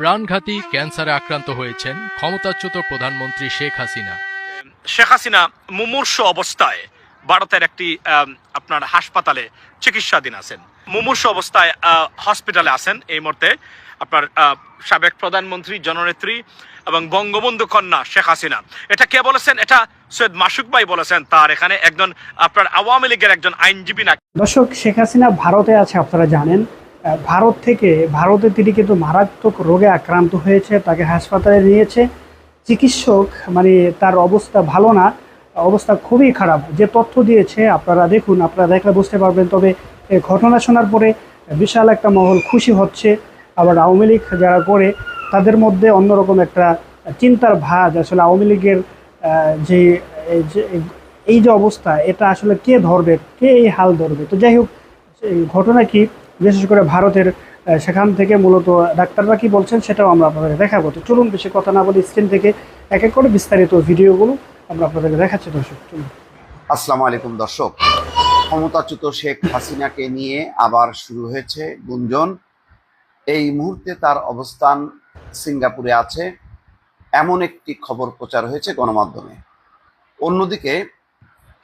প্রাণঘাতী ক্যান্সারে আক্রান্ত হয়েছেন ক্ষমতাচ্যুত প্রধানমন্ত্রী শেখ হাসিনা। শেখ হাসিনা মুমূর্ষ অবস্থায় ভারতের একটি আপনার হাসপাতালে চিকিৎসাধীন আছেন। মুমূর্ষ অবস্থায় হসপিটালে আছেন। এই মুহূর্তে আপনার আহ, সাবেক প্রধানমন্ত্রী জননেত্রী এবং বঙ্গবন্ধু কন্যা শেখ হাসিনা। এটা কে বলেছেন? এটা সৈয়দ মাসুক ভাই বলেছেন। তার এখানে একজন আপনার আওয়ামী লীগের একজন আইনজীবী না দর্শক শেখ হাসিনা ভারতে আছে আপনারা জানেন। ভারত থেকে ভারতে তিনি কিন্তু মারাত্মক রোগে আক্রান্ত হয়েছে, তাকে হাসপাতালে নিয়েছে। চিকিৎসক মানে তার অবস্থা ভালো না, অবস্থা খুবই খারাপ। যে তথ্য দিয়েছে, আপনারা দেখুন, আপনারা দেখলে বুঝতে পারবেন। তবে ঘটনা শোনার পরে বিশাল একটা মহল খুশি হচ্ছে। আবার আওয়ামী লীগ যারা করে, তাদের মধ্যে অন্যরকম একটা চিন্তার ভাজ। আসলে আওয়ামী লীগের যে, এই যে- অবস্থা, এটা আসলে কে ধরবে, কে এই হাল ধরবে? তো যাই হোক ঘটনা কি বিশেষ করে ভারতের সেখান থেকে মূলত ডাক্তাররা কি বলছেন সেটাও আমরা আপনাদের দেখাবো। তো চলুন বেশি কথা না বলে স্ক্রিন থেকে এক এক করে বিস্তারিত ভিডিওগুলো আমরা আপনাদেরকে দেখাচ্ছি। দর্শক, চলুন। আসসালামু আলাইকুম দর্শক। ক্ষমতাচ্যুত শেখ হাসিনাকে নিয়ে আবার শুরু হয়েছে গুঞ্জন। এই মুহূর্তে তার অবস্থান সিঙ্গাপুরে আছে। এমন একটি খবর প্রচার হয়েছে গণমাধ্যমে। অন্যদিকে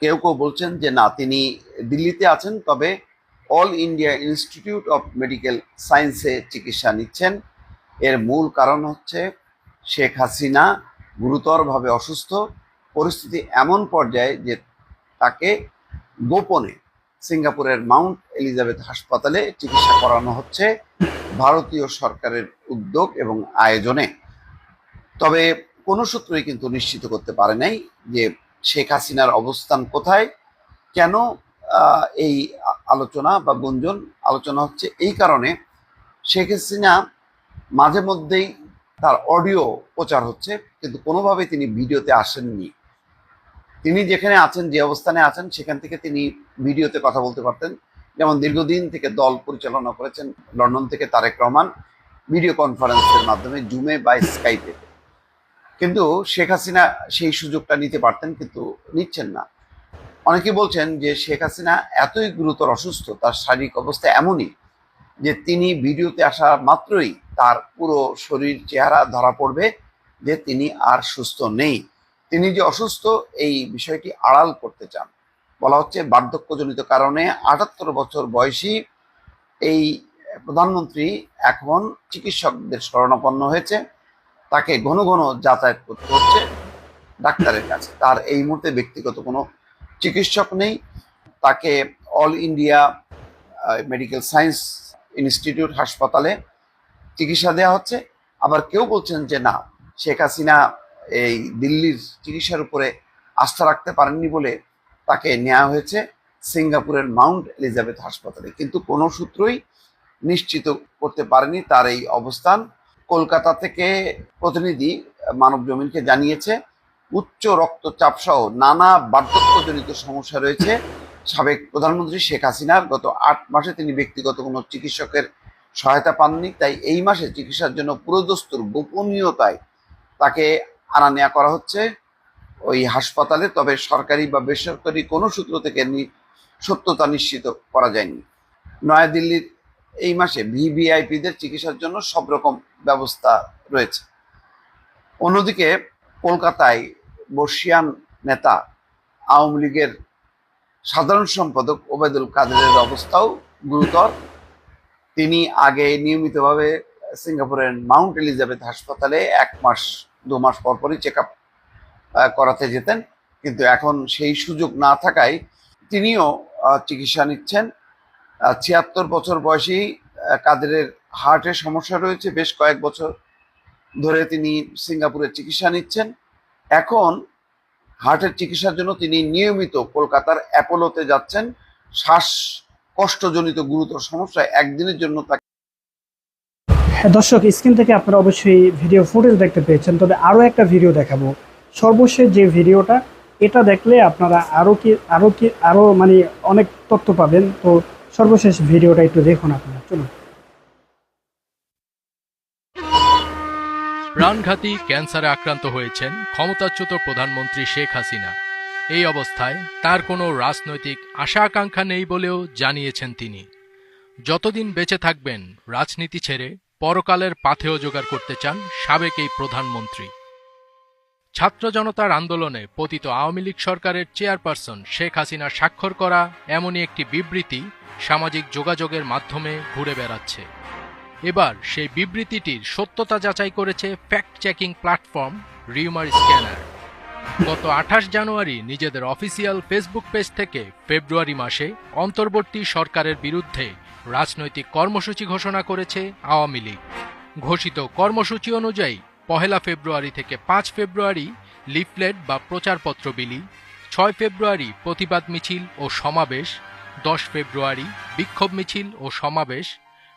কেউ কেউ বলছেন যে, না, তিনি দিল্লিতে আছেন, তবে All India Institute of Medical সায়েন্সে চিকিৎসা নিচ্ছেন। এর মূল কারণ হচ্ছে শেখ হাসিনা গুরুতরভাবে অসুস্থ। পরিস্থিতি এমন পর্যায়ে যে তাকে গোপনে সিঙ্গাপুরের মাউন্ট এলিজাবেথ হাসপাতালে চিকিৎসা করানো হচ্ছে ভারতীয় সরকারের উদ্যোগ এবং আয়োজনে। তবে কোনো সূত্রই কিন্তু নিশ্চিত করতে পারে নাই যে শেখ হাসিনার অবস্থান কোথায়, কেন এই আলোচনা বা গুঞ্জন, আলোচনা হচ্ছে এই কারণে শেখ হাসিনা মাঝে মধ্যেই তার অডিও প্রচার হচ্ছে, কিন্তু কোনোভাবেই তিনি ভিডিওতে আসেননি। তিনি যেখানে আছেন, যে অবস্থানে আছেন, সেখান থেকে তিনি ভিডিওতে কথা বলতে পারতেন। যেমন দীর্ঘদিন থেকে দল পরিচালনা করেছেন লন্ডন থেকে তারেক রহমান, ভিডিও কনফারেন্সের মাধ্যমে জুমে বা স্কাইপে। কিন্তু শেখ হাসিনা সেই সুযোগটা নিতে পারতেন, কিন্তু নিচ্ছেন না। অনেকে বলছেন যে শেখ হাসিনা এতই গুরুতর অসুস্থ, তার শারীরিক অবস্থা এমনই যে তিনি ভিডিওতে আসা মাত্রই তার পুরো শরীর চেহারা ধরা পড়বে যে তিনি আর সুস্থ নেই। তিনি যে অসুস্থ, এই বিষয়টি আড়াল করতে চান। বলা হচ্ছে বার্ধক্যজনিত কারণে আটাত্তর বছর বয়সী এই প্রধানমন্ত্রী এখন চিকিৎসকদের শরণাপন্ন হয়েছে। তাকে ঘন ঘন যাতায়াত করতে হচ্ছে ডাক্তারের কাছে। তার এই মুহূর্তে ব্যক্তিগত কোনো চিকিৎসক নেই। তাকে All India Medical Science Institute হাসপাতালে চিকিৎসা দেওয়া হচ্ছে। আবার কেউ বলছেন যে না, শেখ হাসিনা এই দিল্লির চিকিৎসার উপরে আস্থা রাখতে পারেননি বলে তাকে নেওয়া হয়েছে সিঙ্গাপুরের মাউন্ট এলিজাবেথ হাসপাতালে। কিন্তু কোনো সূত্রই নিশ্চিত করতে পারেনি তার এই অবস্থান। কলকাতা থেকে প্রতিনিধি মানব জমিনকে জানিয়েছে উচ্চ রক্তচাপ সহ নানা বার্ধক্যজনিত সমস্যা রয়েছে। সাবেক প্রধানমন্ত্রী শেখ হাসিনার গত আট মাসে তিনি ব্যক্তিগত কোনো চিকিৎসকের সহায়তা পাননি, তাই এই মাসে চিকিৎসার জন্য পুরোদস্তুর গোপনীয়তায় তাকে আনা নেওয়া করা হচ্ছে। ওই হাসপাতালে, তবে সরকারি বা বেসরকারি কোনো সূত্র থেকে সত্যতা নিশ্চিত করা যায়নি। নয়াদিল্লির এই মাসে ভিভিআইপিদের চিকিৎসার জন্য সব রকম ব্যবস্থা রয়েছে। অন্যদিকে কলকাতায় বর্ষিয়ান নেতা, আওয়ামী লীগের সাধারণ সম্পাদক ওবায়দুল কাদেরের অবস্থাও গুরুতর। তিনি আগে নিয়মিতভাবে সিঙ্গাপুরের মাউন্ট এলিজাবেথ হাসপাতালে এক মাস, দু মাস পর পরই চেক আপ করাতে যেতেন। কিন্তু এখন সেই সুযোগ না থাকায় তিনিও চিকিৎসা নিচ্ছেন। ছিয়াত্তর বছর বয়সী কাদেরের হার্টের সমস্যা রয়েছে। বেশ কয়েক বছর ধরে তিনি সিঙ্গাপুরে চিকিৎসা নিচ্ছেন। এখন হার্টের চিকিৎসার জন্য তিনি নিয়মিত কলকাতার অ্যাপোলোতে যাচ্ছেন। শ্বাস কষ্টজনিত গুরুতর সমস্যায় একদিনের জন্য তাকে হ্যাঁ, দর্শক স্ক্রিন থেকে আপনারা অবশ্যই ভিডিও ফুটেজ দেখতে পেয়েছেন। তবে আরও একটা ভিডিও দেখাবো। সর্বশেষ যে ভিডিওটা এটা দেখলে আপনারা আরও কি আরও কি আরও মানে অনেক তথ্য পাবেন। তো সর্বশেষ ভিডিওটা একটু দেখুন আপনারা। চলুন। প্রাণঘাতী ক্যান্সারে আক্রান্ত হয়েছেন ক্ষমতাচ্যুত প্রধানমন্ত্রী শেখ হাসিনা। এই অবস্থায় তার কোনো রাজনৈতিক আশা আকাঙ্ক্ষা নেই বলেও জানিয়েছেন তিনি। যতদিন বেঁচে থাকবেন রাজনীতি ছেড়ে পরকালের পাথেয় জোগাড় করতে চান সাবেক এই প্রধানমন্ত্রী। ছাত্র জনতার আন্দোলনে পতিত আওয়ামী লীগ সরকারের চেয়ারপারসন শেখ হাসিনা স্বাক্ষর করা এমনই একটি বিবৃতি সামাজিক যোগাযোগের মাধ্যমে ঘুরে বেড়াচ্ছে। এবার সেই বিবৃতিটির সত্যতা যাচাই করেছে fact checking platform Rumor Scanner গত আঠাশ জানুয়ারি নিজেদের অফিসিয়াল ফেসবুক পেজ থেকে ফেব্রুয়ারি মাসে অন্তর্বর্তী সরকারের বিরুদ্ধে রাজনৈতিক কর্মসূচি ঘোষণা করেছে আওয়ামী লীগ। ঘোষিত কর্মসূচি অনুযায়ী পহেলা ফেব্রুয়ারি থেকে পাঁচ ফেব্রুয়ারি লিফলেট বা প্রচারপত্র বিলি, ছয় ফেব্রুয়ারি প্রতিবাদ মিছিল ও সমাবেশ, দশ ফেব্রুয়ারি বিক্ষোভ মিছিল ও সমাবেশ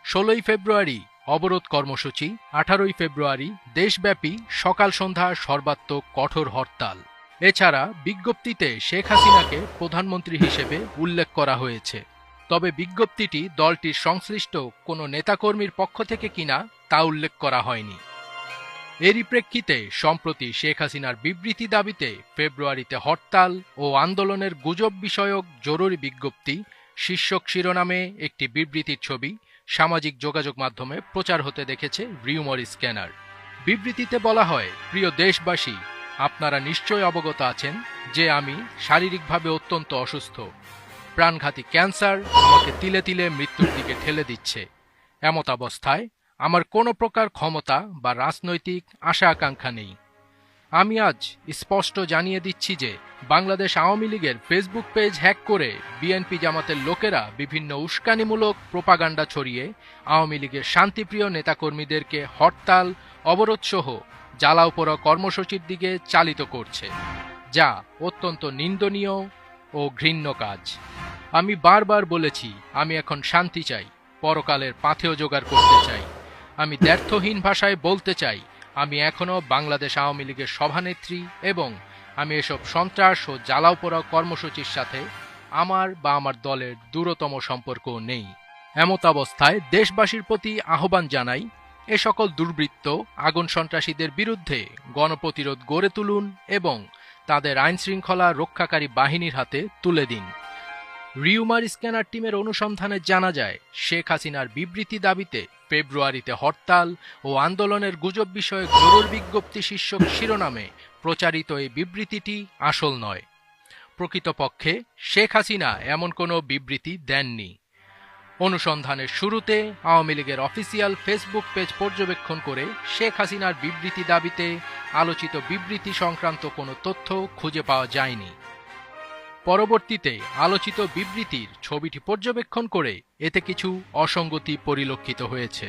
ষোলোই ফেব্রুয়ারি, অবরোধ কর্মসূচি, আঠারোই ফেব্রুয়ারি, দেশব্যাপী সকাল সন্ধ্যা সর্বাত্মক কঠোর হরতাল। এছাড়া বিজ্ঞপ্তিতে শেখ হাসিনাকে প্রধানমন্ত্রী হিসেবে উল্লেখ করা হয়েছে। তবে বিজ্ঞপ্তিটি দলটির সংশ্লিষ্ট কোনো নেতাকর্মীর পক্ষ থেকে কিনা তা উল্লেখ করা হয়নি। এরই প্রেক্ষিতে, সম্প্রতি শেখ হাসিনার বিবৃতি দাবিতে ফেব্রুয়ারিতে হরতাল ও আন্দোলনের গুজব বিষয়ক জরুরি বিজ্ঞপ্তি, শীর্ষক শিরোনামে একটি বিবৃতির ছবি সামাজিক যোগাযোগ মাধ্যমে প্রচার হতে দেখেছে রিউমর স্ক্যানার। বিবৃতিতে বলা হয়, প্রিয় দেশবাসী, আপনারা নিশ্চয় অবগত আছেন যে আমি শারীরিকভাবে অত্যন্ত অসুস্থ। প্রাণঘাতী ক্যান্সার আমাকে তিলে তিলে মৃত্যুর দিকে ঠেলে দিচ্ছে। এমত অবস্থায় আমার কোনো প্রকার ক্ষমতা বা রাজনৈতিক আশা আকাঙ্ক্ষা নেই। আমি আজ স্পষ্ট জানিয়ে দিচ্ছি যে বাংলাদেশ আওয়ামী লীগের ফেসবুক পেজ হ্যাক করে বিএনপি জামাতের লোকেরা বিভিন্ন উস্কানিমূলক প্রোপাগান্ডা ছড়িয়ে আওয়ামী লীগের শান্তিপ্রিয় নেতাকর্মীদেরকে হরতাল, অবরোধসহ জ্বালাও পোড়া কর্মসূচির দিকে চালিত করছে, যা অত্যন্ত নিন্দনীয় ও ঘৃণ্য কাজ। আমি বারবার বলেছি, আমি এখন শান্তি চাই, পরকালের পাথেও জোগাড় করতে চাই। আমি দ্ব্যর্থহীন ভাষায় বলতে চাই আমি এখনও বাংলাদেশ আওয়ামী লীগের সভানেত্রী এবং আমি এসব সন্ত্রাস ও জ্বালাও পোড়া কর্মসূচির সাথে আমার বা আমার দলের দূরতম সম্পর্ক নেই। এমত অবস্থায় দেশবাসীর প্রতি আহ্বান জানাই, এ সকল দুর্বৃত্ত আগুন সন্ত্রাসীদের বিরুদ্ধে গণপ্রতিরোধ গড়ে তুলুন এবং তাদের আইনশৃঙ্খলা রক্ষাকারী বাহিনীর হাতে তুলে দিন। রিউমার স্ক্যানার টিমের অনুসন্ধানে জানা যায়, শেখ হাসিনার বিবৃতি দাবিতে ফেব্রুয়ারিতে হরতাল ও আন্দোলনের গুজব বিষয়ে জরুর বিজ্ঞপ্তি শীর্ষক শিরোনামে প্রচারিত এই বিবৃতিটি আসল নয়। প্রকৃতপক্ষে, শেখ হাসিনা এমন কোনো বিবৃতি দেননি। অনুসন্ধানের শুরুতে আওয়ামী লীগের অফিসিয়াল ফেসবুক পেজ পর্যবেক্ষণ করে শেখ হাসিনার বিবৃতি দাবিতে আলোচিত বিবৃতি সংক্রান্ত কোনো তথ্য খুঁজে পাওয়া যায়নি। পরবর্তীতে আলোচিত বিবৃতির ছবিটি পর্যবেক্ষণ করে এতে কিছু অসঙ্গতি পরিলক্ষিত হয়েছে।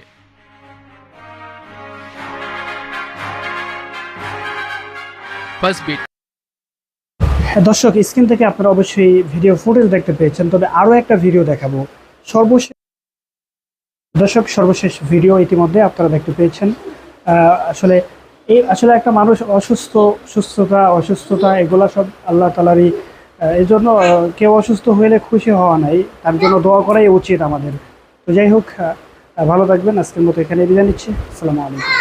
হ্যাঁ, দর্শক স্ক্রিন থেকে আপনারা অবশ্যই ভিডিও ফুটেজ দেখতে পেয়েছেন তবে আরও একটা ভিডিও দেখাবো। সর্বশেষ দর্শক সর্বশেষ ভিডিও ইতিমধ্যে আপনারা দেখতে পেয়েছেন। আসলে এই আসলে একটা মানুষ অসুস্থ সুস্থতা অসুস্থতা এগুলা সব আল্লাহ তালারই এই জন্য কেউ অসুস্থ হইলে খুশি হওয়া নাই। তার জন্য দোয়া করাই উচিত আমাদের। তো যাই হোক ভালো থাকবেন। আজকের মতো এখানে বিদায় নিচ্ছি। আসসালামু আলাইকুম।